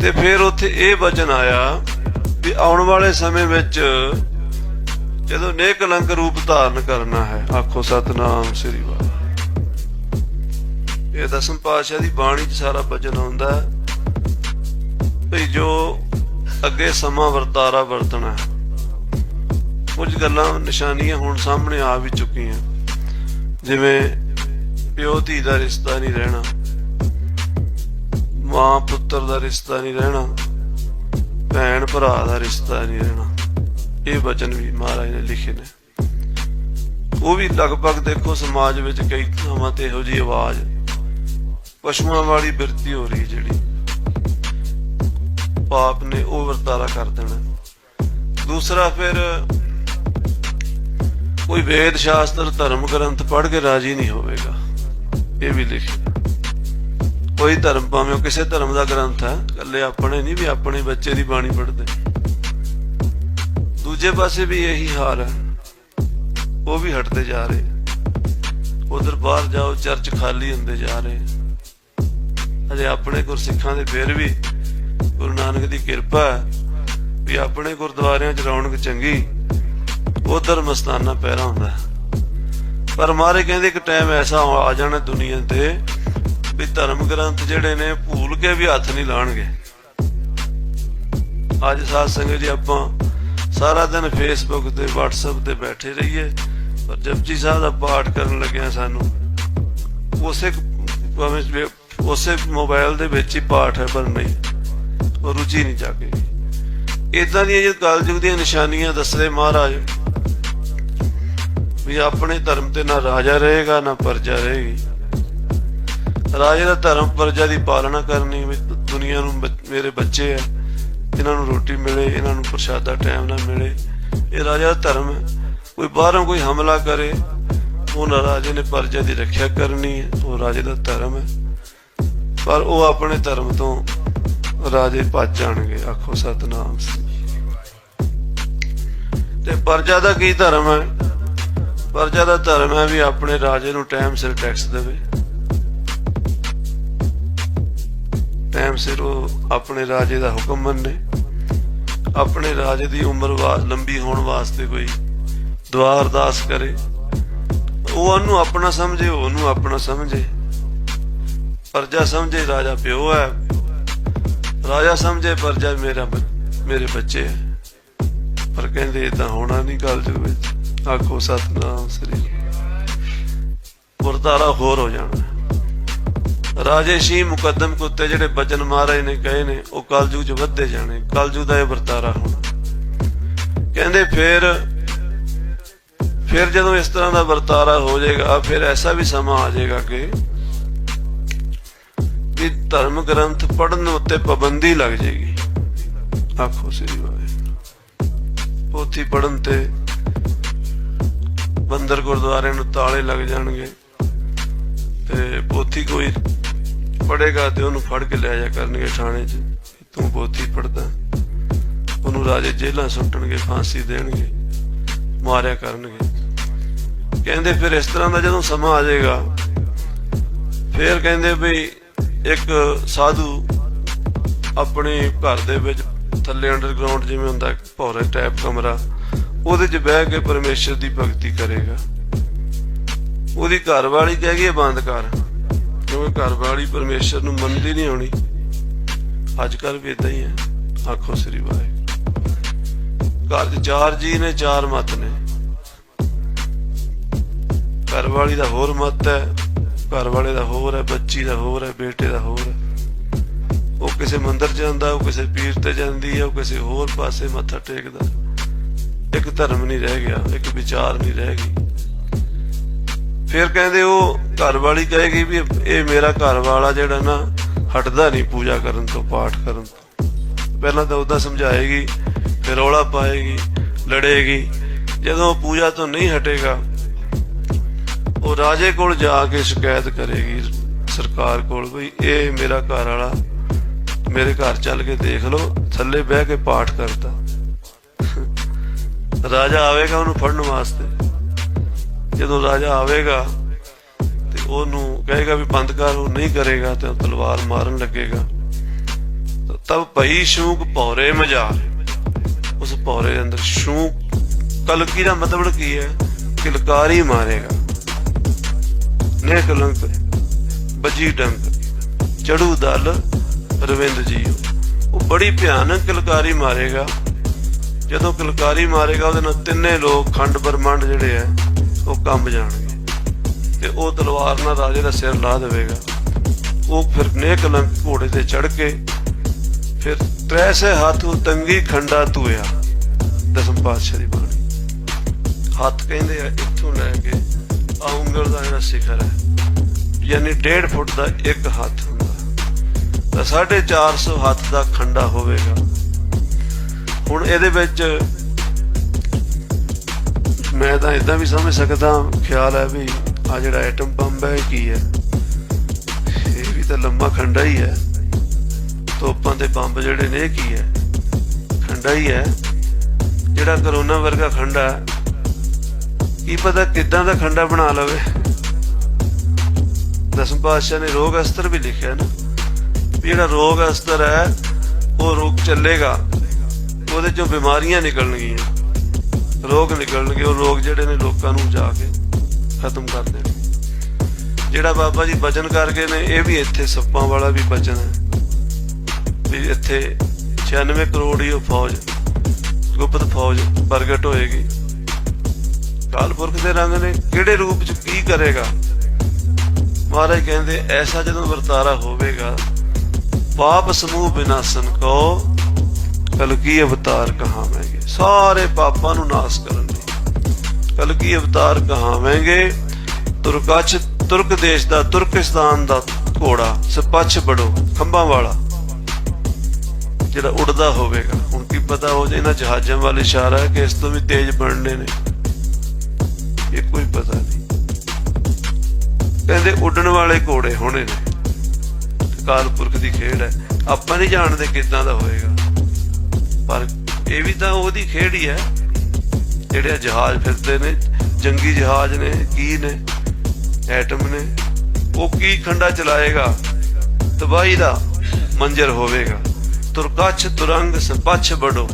ਤੇ ਫਿਰ ਉੱਥੇ ਇਹ ਵਚਨ ਆਇਆ ਵੀ ਆਉਣ ਵਾਲੇ ਸਮੇਂ ਵਿੱਚ ਜਦੋਂ ਨੇਕ ਕਲੰਕ ਰੂਪ ਧਾਰਨ ਕਰਨਾ ਹੈ, ਆਖੋ ਸਤਨਾਮ ਸ੍ਰੀ ਵਾਹਿਗੁਰੂ ਇਹ ਦਸਮ ਪਾਤਸ਼ਾਹ ਦੀ ਬਾਣੀ 'ਚ ਸਾਰਾ ਵਚਨ ਆਉਂਦਾ ਹੈ ਜੋ ਅੱਗੇ ਸਮਾਂ ਵਰਤਾਰਾ ਵਰਤਣਾ ਹੈ। ਕੁਝ ਗੱਲਾਂ ਨਿਸ਼ਾਨੀਆਂ ਹੁਣ ਸਾਹਮਣੇ ਆ ਵੀ ਚੁੱਕੀਆਂ ਜਿਵੇਂ ਪਿਓ ਧੀ ਦਾ ਰਿਸ਼ਤਾ ਨਹੀਂ ਰਹਿਣਾ ਮਾਂ ਪੁੱਤਰ ਦਾ ਰਿਸ਼ਤਾ ਨਹੀਂ ਰਹਿਣਾ, ਭੈਣ ਭਰਾ ਦਾ ਰਿਸ਼ਤਾ ਨਹੀਂ ਰਹਿਣਾ। ਇਹ ਵਚਨ ਵੀ ਮਹਾਰਾਜ ਨੇ ਲਿਖੇ ਨੇ। ਉਹ ਵੀ ਲਗਭਗ ਦੇਖੋ ਸਮਾਜ ਵਿੱਚ ਕਈ ਥਾਵਾਂ ਤੇ ਇਹੋ ਜਿਹੀ ਆਵਾਜ਼, ਪਸ਼ੂਆਂ ਵਾਲੀ ਬਿਰਤੀ ਹੋ ਰਹੀ ਜਿਹੜੀ। ਪਾਪ ਨੇ ਉਹ ਵਰਤਾਰਾ ਕਰ ਦੇਣਾ। ਦੂਸਰਾ ਫਿਰ, ਕੋਈ ਵੇਦ ਸ਼ਾਸਤਰ ਧਰਮ ਗ੍ਰੰਥ ਪੜ੍ਹ ਕੇ ਰਾਜੀ ਨਹੀਂ ਹੋਵੇਗਾ। ਇਹ ਵੀ ਲਿਖਿਆ। ਕੋਈ ਧਰਮ, ਭਾਵੇਂ ਉਹ ਕਿਸੇ ਧਰਮ ਦਾ ਗ੍ਰੰਥ ਹੈ, ਇਕੱਲੇ ਆਪਣੇ ਨਹੀਂ ਵੀ ਆਪਣੇ ਬੱਚੇ ਦੀ ਬਾਣੀ ਪੜ੍ਹਦੇ। ਦੂਜੇ ਪਾਸੇ ਵੀ ਇਹੀ ਹਾਲ ਹੈ। ਉਹ ਵੀ ਹਟਦੇ ਜਾ ਰਹੇ। ਉਧਰ ਬਾਹਰ ਜਾਓ, ਚਰਚ ਖਾਲੀ ਹੁੰਦੇ ਜਾ ਰਹੇ। ਅਜੇ ਆਪਣੇ ਗੁਰਸਿੱਖਾਂ ਦੇ ਫਿਰ ਵੀ ਗੁਰੂ ਨਾਨਕ ਦੀ ਕਿਰਪਾ ਹੈ ਵੀ ਆਪਣੇ ਗੁਰਦੁਆਰਿਆਂ 'ਚ ਰੌਣਕ ਚੰਗੀ ਉਧਰ ਮਸਤਾਨਾ ਪੈਰਾ ਹੁੰਦਾ। ਹੈ। ਪਰ ਮਾਰੇ ਕਹਿੰਦੇ ਇੱਕ ਟਾਈਮ ਐਸਾ ਆ ਜਾਣਾ ਦੁਨੀਆ ਤੇ ਵੀ ਧਰਮ ਗ੍ਰੰਥ ਜਿਹੜੇ ਨੇ ਭੂਲ ਕੇ ਵੀ ਹੱਥ ਨਹੀਂ ਲਾਣਗੇ। ਅੱਜ ਸਾਧ ਸੰਗਤ ਜੀ ਆਪਾਂ ਸਾਰਾ ਦਿਨ ਫੇਸਬੁੱਕ ਤੇ, WhatsApp ਤੇ ਬੈਠੇ ਰਹੀਏ, ਪਰ ਜਪਜੀ ਸਾਹਿਬ ਦਾ ਪਾਠ ਕਰਨ ਲੱਗਿਆ ਸਾਨੂੰ। ਉਸੇ ਭਾਵੇਂ ਉਸੇ ਮੋਬਾਈਲ ਦੇ ਵਿੱਚ ਹੀ ਪਾਠ ਹੈ, ਪਰ ਨਹੀਂ, ਉਹ ਰੁਚੀ ਨਹੀਂ ਜਾਗੇ। ਇਦਾਂ ਦੀਆਂ ਜੇ ਕਲਯੁਗ ਦੀਆਂ ਨਿਸ਼ਾਨੀਆਂ ਦੱਸਦੇ ਮਹਾਰਾਜ, ਵੀ ਆਪਣੇ ਧਰਮ ਤੇ ਨਾ ਰਾਜਾ ਰਹੇਗਾ, ਨਾ ਪਰਜਾ ਰਹੇਗੀ। ਰਾਜੇ ਦਾ ਧਰਮ ਪਰਜਾ ਦੀ ਪਾਲਣਾ ਕਰਨੀ ਵੀ ਦੁਨੀਆ ਨੂੰ ਮੇਰੇ ਬੱਚੇ ਆ। ਇਹਨਾਂ ਨੂੰ ਰੋਟੀ ਮਿਲੇ, ਇਹਨਾਂ ਨੂੰ ਪ੍ਰਸ਼ਾਦਾ ਟਾਈਮ ਨਾਲ ਮਿਲੇ। ਇਹ ਰਾਜਾ ਦਾ ਧਰਮ ਹੈ। ਕੋਈ ਬਾਹਰੋਂ ਕੋਈ ਹਮਲਾ ਕਰੇ, ਉਹ ਨਾ ਰਾਜੇ ਨੇ ਪ੍ਰਜਾ ਦੀ ਰੱਖਿਆ ਕਰਨੀ ਹੈ, ਉਹ ਰਾਜੇ ਦਾ ਧਰਮ ਹੈ। ਪਰ ਉਹ ਆਪਣੇ ਧਰਮ ਤੋਂ ਰਾਜੇ ਭੱਜ ਜਾਣਗੇ, ਆਖੋ ਸਤਨਾਮ ਤੇ ਪ੍ਰਜਾ ਦਾ ਕੀ ਧਰਮ ਹੈ? ਪ੍ਰਜਾ ਦਾ ਧਰਮ ਹੈ ਵੀ ਆਪਣੇ ਰਾਜੇ ਨੂੰ ਟਾਈਮ ਸਿਰ ਟੈਕਸ ਦੇਵੇ। ਟਾਈਮ ਸਿਰ ਉਹ ਆਪਣੇ ਰਾਜੇ ਦਾ ਹੁਕਮ ਮੰਨੇ। ਆਪਣੇ ਰਾਜੇ ਦੀ ਉਮਰ ਲੰਬੀ ਹੋਣ ਵਾਸਤੇ ਕੋਈ ਦੁਆ ਅਰਦਾਸ ਕਰੇ। ਉਹ ਉਹਨੂੰ ਆਪਣਾ ਸਮਝੇ, ਉਹਨੂੰ ਆਪਣਾ ਸਮਝੇ। ਪਰਜਾ ਸਮਝੇ, ਰਾਜਾ ਪਿਓ ਹੈ। ਰਾਜਾ ਸਮਝੇ, ਪਰਜਾ ਮੇਰਾ ਮੇਰੇ ਬੱਚੇ ਹੈ। ਪਰ ਕਹਿੰਦੇ ਇਹ ਤਾਂ ਹੋਣਾ ਨਹੀਂ ਗੱਲ ਦੇ ਵਿੱਚ। ਆਖੋ ਸਤਨਾਮ ਸ੍ਰੀ ਗੁਰਦਾਰਾ ਹੋਰ ਹੋ ਜਾਣਾ। ਰਾਜੇ ਸ਼ੀ ਮੁਕੱਦਮ ਕੁੱਤੇ ਜਿਹੜੇ ਬਚਨ ਮਹਾਰਾਜ ਨੇ ਕਹੇ ਨੇ, ਉਹ ਕਲਯੁਗ ਚ ਵੱਧਦੇ ਜਾਣੇ, ਕਲਯੁਗ ਦਾ ਇਹ ਵਰਤਾਰਾ ਹੋਣਾ। ਕਹਿੰਦੇ ਫਿਰ ਫਿਰ ਜਦੋਂ ਇਸ ਤਰ੍ਹਾਂ ਦਾ ਵਰਤਾਰਾ ਹੋ ਜਾਏਗਾ, ਫਿਰ ਐਸਾ ਵੀ ਸਮਾਂ ਆ ਜਾਏਗਾ ਕਿ ਵੀ ਧਰਮ ਗ੍ਰੰਥ ਪੜਨ ਉੱਤੇ ਪਾਬੰਦੀ ਲੱਗ ਜਾਏਗੀ। ਆਖੋ ਸ੍ਰੀ ਵਾਹਿਗੁਰੂ। ਪੋਥੀ ਪੜਨ ਤੇ ਬੰਦਰ ਗੁਰਦੁਆਰੇ ਨੂੰ ਤਾਲੇ ਲੱਗ ਜਾਣਗੇ ਤੇ ਪੋਥੀ ਕੋਈ ਪੜੇਗਾ ਤੇ ਉਹਨੂੰ ਫੜ ਕੇ ਲੈ ਜਾ ਕਰਨਗੇ ਥਾਣੇ 'ਚ। ਤੂੰ ਪੋਥੀ ਪੜਦਾ। ਉਹਨੂੰ ਰਾਜੇ ਜੇਲਾਂ ਸੁੱਟਣਗੇ, ਫਾਂਸੀ ਦੇਣਗੇ, ਮਾਰਿਆ ਕਰਨਗੇ। ਕਹਿੰਦੇ ਫਿਰ ਇਸ ਤਰ੍ਹਾਂ ਦਾ ਜਦੋਂ ਸਮਾਂ ਆ ਜਾਏਗਾ, ਫਿਰ ਕਹਿੰਦੇ ਵੀ ਇੱਕ ਸਾਧੂ ਆਪਣੇ ਘਰ ਦੇ ਵਿੱਚ ਥੱਲੇ ਅੰਡਰਗਰਾਉਂਡ ਜਿਵੇਂ ਹੁੰਦਾ ਭੌਰੇ ਟਾਈਪ ਕਮਰਾ, ਉਹਦੇ 'ਚ ਬਹਿ ਕੇ ਪਰਮੇਸ਼ਰ ਦੀ ਭਗਤੀ ਕਰੇਗਾ। ਉਹਦੀ ਘਰ ਵਾਲੀ ਕਹਿ ਗਈ ਬੰਦ ਕਰ। ਕਿਉਂਕਿ ਘਰ ਵਾਲੀ ਪਰਮੇਸ਼ਰ ਨੂੰ ਮੰਨਦੀ ਨਹੀਂ ਹੋਣੀ। ਅੱਜ ਕੱਲ ਵੀ ਇਦਾਂ ਹੀ ਹੈ। ਆਖੋ ਸ੍ਰੀ ਵਾਹਿਗੁਰੂ। ਘਰ 'ਚ ਚਾਰ ਜੀ ਨੇ, ਚਾਰ ਮਤ ਨੇ। ਘਰ ਵਾਲੀ ਦਾ ਹੋਰ ਮਤ ਹੈ, ਘਰ ਵਾਲੇ ਦਾ ਹੋਰ ਹੈ, ਬੱਚੀ ਦਾ ਹੋਰ ਹੈ, ਬੇਟੇ ਦਾ ਹੋਰ ਹੈ। ਉਹ ਕਿਸੇ ਮੰਦਿਰ ਜਾਂਦਾ, ਉਹ ਕਿਸੇ ਪੀਰ ਤੇ ਜਾਂਦੀ ਹੈ, ਉਹ ਕਿਸੇ ਹੋਰ ਪਾਸੇ ਮੱਥਾ ਟੇਕਦਾ। ਇੱਕ ਧਰਮ ਨਹੀਂ ਰਹਿ ਗਿਆ, ਇੱਕ ਵਿਚਾਰ ਨਹੀਂ ਰਹਿ ਗਈ। ਫਿਰ ਕਹਿੰਦੇ ਉਹ ਘਰ ਵਾਲੀ ਕਹੇਗੀ ਵੀ ਇਹ ਮੇਰਾ ਘਰ ਵਾਲਾ ਜਿਹੜਾ ਨਾ ਹਟਦਾ ਨਹੀਂ ਪੂਜਾ ਕਰਨ ਤੋਂ, ਪਾਠ ਕਰਨ ਤੋਂ। ਪਹਿਲਾਂ ਤਾਂ ਉਹਦਾ ਸਮਝਾਏਗੀ, ਫਿਰ ਰੌਲਾ ਪਾਏਗੀ, ਲੜੇਗੀ। ਜਦੋਂ ਪੂਜਾ ਤੋਂ ਨਹੀਂ ਹਟੇਗਾ, ਉਹ ਰਾਜੇ ਕੋਲ ਜਾ ਕੇ ਸ਼ਿਕਾਇਤ ਕਰੇਗੀ ਸਰਕਾਰ ਕੋਲ ਵੀ ਇਹ ਮੇਰਾ ਘਰ ਵਾਲਾ ਮੇਰੇ ਘਰ ਚੱਲ ਕੇ ਦੇਖ ਲਓ, ਥੱਲੇ ਬਹਿ ਕੇ ਪਾਠ ਕਰਦਾ ਰਾਜਾ ਆਵੇਗਾ ਉਹਨੂੰ ਫੜਨ ਵਾਸਤੇ। ਜਦੋਂ ਰਾਜਾ ਆਵੇਗਾ ਤੇ ਉਹਨੂੰ ਕਹੇਗਾ ਵੀ ਬੰਦ ਕਰ ਉਹ ਨਹੀਂ ਕਰੇਗਾ ਤੇ ਉਹ ਤਲਵਾਰ ਮਾਰਨ ਲੱਗੇਗਾ। ਤਬ ਭਈ ਸ਼ੂਕ ਭੌਰੇ ਮਜਾਰ ਉਸ ਭੌਰੇ ਦੇ ਅੰਦਰ ਸ਼ੂਕ, ਕਲਕੀ ਦਾ ਮਤਲਬ ਕੀ ਹੈ? ਕਿਲਕਾਰੀ ਮਾਰੇਗਾ। ਨੇ ਕਲੰਕ ਬਜੀ ਡੰਕ, ਚੜੂ ਦਲ, ਰਵਿੰਦ ਜੀ ਉਹ ਬੜੀ ਭਿਆਨਕ ਕਿਲਕਾਰੀ ਮਾਰੇਗਾ। ਜਦੋਂ ਕਿਲਕਾਰੀ ਮਾਰੇਗਾ, ਉਹਦੇ ਨਾਲ ਤਿੰਨੇ ਲੋਕ ਖੰਡ ਬਰਮੰਡ ਜਿਹੜੇ ਆ ਉਹ ਕੰਬ ਜਾਣਗੇ। ਤੇ ਉਹ ਤਲਵਾਰ ਨਾਲ ਰਾਜੇ ਦਾ ਸਿਰ ਲਾ ਦੇਵੇਗਾ। ਉਹ ਫਿਰ ਨੇਕ ਲੰਕ ਘੋੜੇ ਤੇ ਚੜ ਕੇ ਫਿਰ ਤ੍ਰੈਸੇ ਹੱਥੋਂ ਤੰਗੀ ਖੰਡਾ ਤੂਇਆ ਦਸਮ ਪਾਤਸ਼ਾਹ ਦੀ ਬਾਣੀ। ਹੱਥ ਕਹਿੰਦੇ ਆ, ਇੱਥੋਂ ਲੈ ਕੇ ਆ ਉਂਗਲ ਦਾ ਜਿਹੜਾ ਸਿਖਰ ਹੈ, ਯਾਨੀ 1.5 ਫੁੱਟ ਦਾ ਇੱਕ ਹੱਥ ਹੁੰਦਾ। ਤਾਂ 450 ਹੱਥ ਦਾ ਖੰਡਾ ਹੋਵੇਗਾ। ਹੁਣ ਇਹਦੇ ਵਿੱਚ ਮੈਂ ਤਾਂ ਇਦਾਂ ਵੀ ਸਮਝ ਸਕਦਾ, ਖਿਆਲ ਹੈ ਵੀ ਆ ਜਿਹੜਾ ਐਟਮ ਬੰਬ ਹੈ ਇਹ ਕੀ ਹੈ? ਇਹ ਵੀ ਤਾਂ ਲੰਮਾ ਖੰਡਾ ਹੀ ਹੈ। ਤੋਪਾਂ ਦੇ ਬੰਬ ਜਿਹੜੇ ਨੇ ਕੀ ਹੈ? ਖੰਡਾ ਹੀ ਹੈ। ਜਿਹੜਾ ਕਰੋਨਾ ਵਰਗਾ ਖੰਡਾ ਕੀ ਪਤਾ ਕਿੱਦਾਂ ਦਾ ਖੰਡਾ ਬਣਾ ਲਵੇ? ਦਸਮ ਪਾਤਸ਼ਾਹ ਨੇ ਰੋਗ ਅਸਤਰ ਵੀ ਲਿਖਿਆ ਨਾ, ਵੀ ਜਿਹੜਾ ਰੋਗ ਅਸਤਰ ਹੈ, ਉਹ ਰੋਗ ਚੱਲੇਗਾ, ਉਹਦੇ ਚੋਂ ਬਿਮਾਰੀਆਂ ਨਿਕਲਣਗੀਆਂ। ਰੋਗ ਨਿਕਲਣਗੇ, ਉਹ ਰੋਗ ਜਿਹੜੇ ਨੇ ਲੋਕਾਂ ਨੂੰ ਜਾ ਕੇ ਖਤਮ ਕਰ ਦੇਣਗੇ। ਜਿਹੜਾ ਬਾਬਾ ਜੀ ਬਚਨ ਕਰ ਗਏ ਨੇ, ਇਹ ਵੀ ਇੱਥੇ ਸੱਪਾਂ ਵਾਲਾ ਵੀ ਬਚਨ ਹੈ। ਵੀ ਇੱਥੇ 96 ਕਰੋੜ ਹੀ ਉਹ ਫੌਜ, ਗੁਪਤ ਫੌਜ ਪ੍ਰਗਟ ਹੋਏਗੀ। ਕਾਲਪੁਰਖ ਦੇ ਰੰਗ ਨੇ, ਕਿਹੜੇ ਰੂਪ ਚ ਕੀ ਕਰੇਗਾ? ਮਹਾਰਾਜ ਕਹਿੰਦੇ, ਐਸਾ ਜਦੋਂ ਵਰਤਾਰਾ ਹੋਵੇਗਾ, ਪਾਪ ਸਮੂਹ ਬਿਨਾਸਨ ਕੋ ਕਲਕੀ ਅਵਤਾਰ ਕਹਾਵੇਂਗੇ ਸਾਰੇ ਪਾਪਾਂ ਨੂੰ ਨਾਸ ਕਰਨ ਲਈ ਕਲਕੀ ਅਵਤਾਰ ਕਹਾਵਾਂਗੇ ਤੁਰਕਛ ਤੁਰਕ ਦੇਸ਼ ਦਾ, ਤੁਰਕਿਸਤਾਨ ਦਾ ਘੋੜਾ, ਸਪੱਛ ਬੜੋ, ਖੰਭਾਂ ਵਾਲਾ। ਜਿਹੜਾ ਉੱਡਦਾ ਹੋਵੇਗਾ। ਹੁਣ ਕੀ ਪਤਾ ਹੋ ਜੇ ਇਹਨਾਂ ਜਹਾਜ਼ਾਂ ਵੱਲ ਇਸ਼ਾਰਾ ਹੈ ਕਿ ਇਸ ਤੋਂ ਵੀ ਤੇਜ਼ ਬਣਨੇ ਨੇ। ਇਹ ਕੋਈ ਪਤਾ ਨਹੀਂ। ਕਹਿੰਦੇ ਉੱਡਣ ਵਾਲੇ ਘੋੜੇ ਹੋਣੇ ਨੇ। ਕਾਲਪੁਰਖ ਦੀ ਖੇਡ ਹੈ। ਆਪਾਂ ਨਹੀਂ ਜਾਣਦੇ ਕਿਦਾਂ ਦਾ ਹੋਏਗਾ। ਪਰ ਇਹ ਵੀ ਤਾਂ ਉਹਦੀ ਖੇਡ ਹੀ ਹੈ। ਜਿਹੜੇ ਜਹਾਜ਼ ਫਿਰਦੇ ਨੇ, ਜੰਗੀ ਜਹਾਜ਼ ਨੇ, ਕੀ ਨੇ, ਐਟਮ ਨੇ, ਉਹ ਕੀ ਖੰਡਾ ਚਲਾਏਗਾ? ਤਬਾਹੀ ਦਾ ਮੰਜ਼ਰ ਹੋਵੇਗਾ। ਤੁਰਕਛ ਤੁਰੰਗ ਸਪਛ ਬੜੋ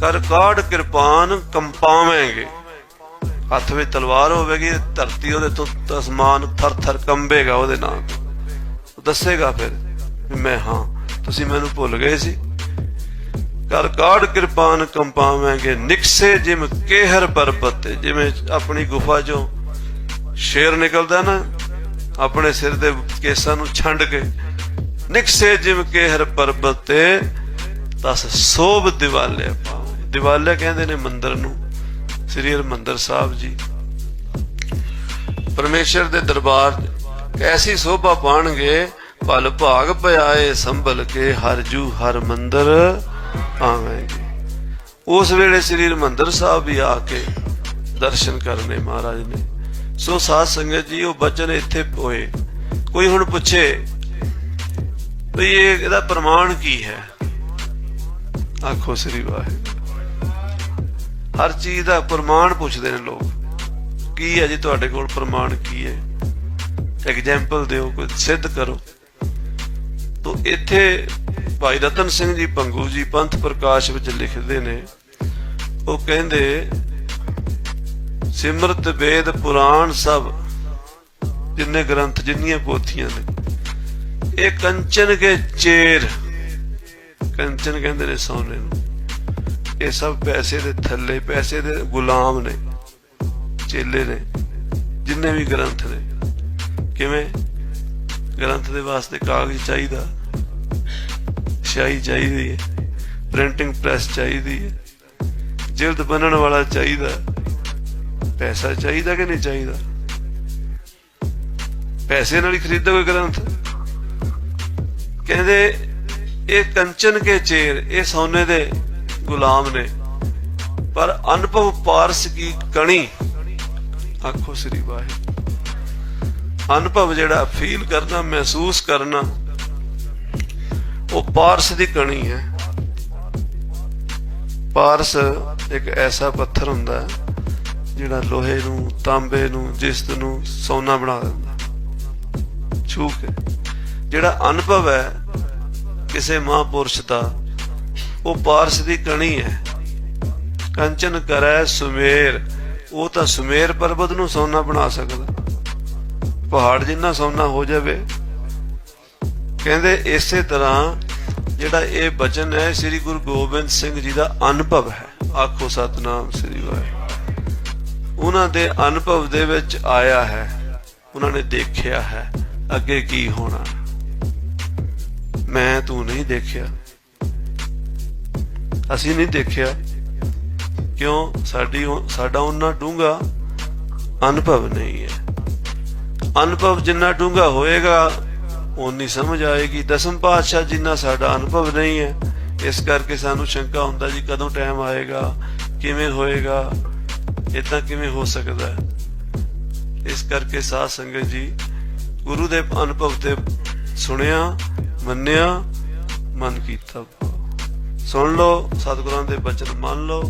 ਕਰ ਕਾੜ ਕਿਰਪਾਨ ਕੰਪਾਵੇਂਗੇ ਹੱਥ ਵਿੱਚ ਤਲਵਾਰ ਹੋਵੇਗੀ, ਧਰਤੀ ਉਹਦੇ ਤੋਂ ਅਸਮਾਨ ਥਰ ਥਰ ਕੰਬੇਗਾ ਉਹਦੇ ਨਾਲ। ਦੱਸੇਗਾ ਫਿਰ ਮੈਂ ਹਾਂ। ਤੁਸੀਂ ਮੈਨੂੰ ਭੁੱਲ ਗਏ ਸੀ। ਕਰ ਕਾੜ ਕਿਰਪਾਨ ਕੰਪਾਵਾਂਗੇ ਨਿਕਸੇ ਜਿਮ ਕੇਹਰ ਪਰਬਤ, ਜਿਵੇਂ ਆਪਣੀ ਗੁਫਾ ਚੋਂ ਸ਼ੇਰ ਨਿਕਲਦਾ ਨਾ, ਆਪਣੇ ਸਿਰ ਦੇ ਕੇਸਾਂ ਨੂੰ ਛੰਡ ਕੇ। ਨਿਕਸੇ ਜਿਮ ਕੇਹਰ ਪਰਬਤ, ਤਸ ਸੋਭ ਦਿਵਾਲੇ ਪਾਵੇ ਦਿਵਾਲੇ ਕਹਿੰਦੇ ਨੇ ਮੰਦਰ ਨੂੰ, ਸ੍ਰੀ ਹਰਿਮੰਦਰ ਸਾਹਿਬ ਜੀ। ਪਰਮੇਸ਼ਰ ਦੇ ਦਰਬਾਰ ਐਸੀ ਸੋਭਾ ਪਾਣਗੇ, ਭਲ ਭਾਗ ਪਿਆਏ ਸੰਭਲ ਕੇ ਹਰ ਜੂ ਹਰ ਮੰਦਰ ਆਵੇਂਗੇ ਉਸ ਵੇਲੇ ਸ੍ਰੀ ਹਰਿਮੰਦਰ ਸਾਹਿਬ ਵੀ ਆ ਕੇ ਦਰਸ਼ਨ ਕਰਨੇ ਮਹਾਰਾਜ ਨੇ। ਸੋ ਸਾਧ ਸੰਗਤ ਜੀ, ਉਹ ਬਚਨ ਇੱਥੇ ਹੋਏ। ਕੋਈ ਹੁਣ ਪੁੱਛੇ ਵੀ ਇਹ ਇਹਦਾ ਪ੍ਰਮਾਣ ਕੀ ਹੈ? ਆਖੋ ਸ੍ਰੀ ਵਾਹਿਗੁਰੂ। ਹਰ ਚੀਜ਼ ਦਾ ਪ੍ਰਮਾਣ ਪੁੱਛਦੇ ਨੇ ਲੋਕ। ਕੀ ਹੈ ਜੀ ਤੁਹਾਡੇ ਕੋਲ ਪ੍ਰਮਾਣ ਕੀ ਹੈ? ਐਗਜ਼ਾਮਪਲ ਦਿਓ, ਕੋਈ ਸਿੱਧ ਕਰੋ। ਤੋ ਇੱਥੇ ਭਾਈ ਰਤਨ ਸਿੰਘ ਜੀ, ਪੰਗੂ ਜੀ, ਪੰਥ ਪ੍ਰਕਾਸ਼ ਵਿੱਚ ਲਿਖਦੇ ਨੇ, ਉਹ ਕਹਿੰਦੇ, ਸਿਮਰਤ ਵੇਦ ਪੁਰਾਣ ਸਭ, ਜਿੰਨੇ ਗ੍ਰੰਥ, ਜਿੰਨੀਆਂ ਪੋਥੀਆਂ ਨੇ। ਇਹ ਕੰਚਨ ਕੇ ਚੇਰ, ਕੰਚਨ ਕਹਿੰਦੇ ਨੇ ਸੋਨੇ ਨੂੰ। ਇਹ ਸਭ ਪੈਸੇ ਦੇ ਥੱਲੇ, ਪੈਸੇ ਦੇ ਗੁਲਾਮ ਨੇ, ਚੇਲੇ ਨੇ, ਜਿੰਨੇ ਵੀ ਗ੍ਰੰਥ ਨੇ। ਕਿਵੇਂ? ਗ੍ਰੰਥ ਦੇ ਵਾਸਤੇ ਕਾਗਜ਼ ਚਾਹੀਦਾ। ਸ਼ਾਈ ਚਾਹੀਦੀ ਹੈ। ਪ੍ਰਿੰਟਿੰਗ ਪ੍ਰੈਸ ਚਾਹੀਦੀ ਹੈ। ਜਿਲਦ ਬਣਨ ਵਾਲਾ ਚਾਹੀਦਾ। ਪੈਸਾ ਚਾਹੀਦਾ ਕਿ ਨਹੀਂ ਚਾਹੀਦਾ? ਪੈਸੇ ਨਾਲ ਹੀ ਖਰੀਦਦਾ ਕੋਈ ਗ੍ਰੰਥ। ਕਹਿੰਦੇ, ਇਹ ਕੰਚਨ ਕੇ ਚੇਰ, ਇਹ ਸੋਨੇ ਦੇ ਗੁਲਾਮ ਨੇ। ਪਰ ਅਨੁਭਵ ਪਾਰਸ ਕੀ ਕਣੀ? ਆਖੋ ਸ੍ਰੀ ਵਾਹਿਗੁਰੂ। ਅਨੁਭਵ ਜਿਹੜਾ ਫੀਲ ਕਰਨਾ, ਮਹਿਸੂਸ ਕਰਨਾ ਉਹ ਪਾਰਸ ਦੀ ਕਣੀ ਹੈ। ਪਾਰਸ ਇੱਕ ਐਸਾ ਪੱਥਰ ਹੁੰਦਾ ਹੈ, ਜਿਹੜਾ ਲੋਹੇ ਨੂੰ, ਤਾਂਬੇ ਨੂੰ, ਜਿਸਤ ਨੂੰ ਸੋਨਾ ਬਣਾ ਦਿੰਦਾ ਛੂ ਜਿਹੜਾ ਅਨੁਭਵ ਹੈ ਕਿਸੇ ਮਹਾਂਪੁਰਸ਼ ਦਾ, ਉਹ ਪਾਰਸ ਦੀ ਕਣੀ ਹੈ। ਕੰਚਨ ਕਰੈ ਸੁਮੇਰ, ਉਹ ਤਾਂ ਸੁਮੇਰ ਪਰਬਤ ਨੂੰ ਸੋਨਾ ਬਣਾ ਸਕਦਾ ਪਹਾੜ ਜਿੰਨਾ ਸੋਨਾ ਹੋ ਜਾਵੇ। ਕਹਿੰਦੇ ਇਸੇ ਤਰ੍ਹਾਂ ਜਿਹੜਾ ਇਹ ਬਚਨ ਹੈ, ਸ੍ਰੀ ਗੁਰੂ ਗੋਬਿੰਦ ਸਿੰਘ ਜੀ ਦਾ ਅਨੁਭਵ ਹੈ। ਆਖੋ ਸਤਨਾਮ ਸ੍ਰੀ ਵਾਹਿਗੁਰੂ। ਉਹਨਾਂ ਦੇ ਅਨੁਭਵ ਦੇ ਵਿੱਚ ਆਇਆ ਹੈ, ਉਹਨਾਂ ਨੇ ਦੇਖਿਆ ਹੈ, ਅੱਗੇ ਕੀ ਹੋਣਾ ਮੈਂ ਤੂੰ ਨਹੀਂ ਦੇਖਿਆ। ਅਸੀਂ ਨਹੀਂ ਦੇਖਿਆ। ਕਿਉਂ? ਸਾਡੀ ਸਾਡਾ ਉਹਨਾਂ ਡੂੰਗਾ ਅਨੁਭਵ ਨਹੀਂ ਹੈ। ਅਨੁਭਵ ਜਿੰਨਾ ਡੂੰਗਾ ਹੋਏਗਾ ਓਨੀ ਸਮਝ ਆਏਗੀ। ਦਸਮ ਪਾਤਸ਼ਾਹ ਜਿੰਨਾ ਸਾਡਾ ਅਨੁਭਵ ਨਹੀਂ ਹੈ, ਇਸ ਕਰਕੇ ਸਾਨੂੰ ਸ਼ੰਕਾ ਹੁੰਦਾ ਜੀ ਕਦੋਂ ਟਾਈਮ ਆਏਗਾ, ਕਿਵੇਂ ਹੋਏਗਾ ਇਦਾਂ ਕਿਵੇਂ ਹੋ ਸਕਦਾ ਹੈ। ਇਸ ਕਰਕੇ ਸਾਧ ਸੰਗਤ ਜੀ, ਗੁਰੂ ਦੇ ਅਨੁਭਵ ਤੇ ਸੁਣਿਆ, ਮੰਨਿਆ, ਮਨ ਕੀਤਾ। ਸੁਣ ਲਓ, ਸਤਿਗੁਰਾਂ ਦੇ ਬਚਨ ਮੰਨ ਲਓ।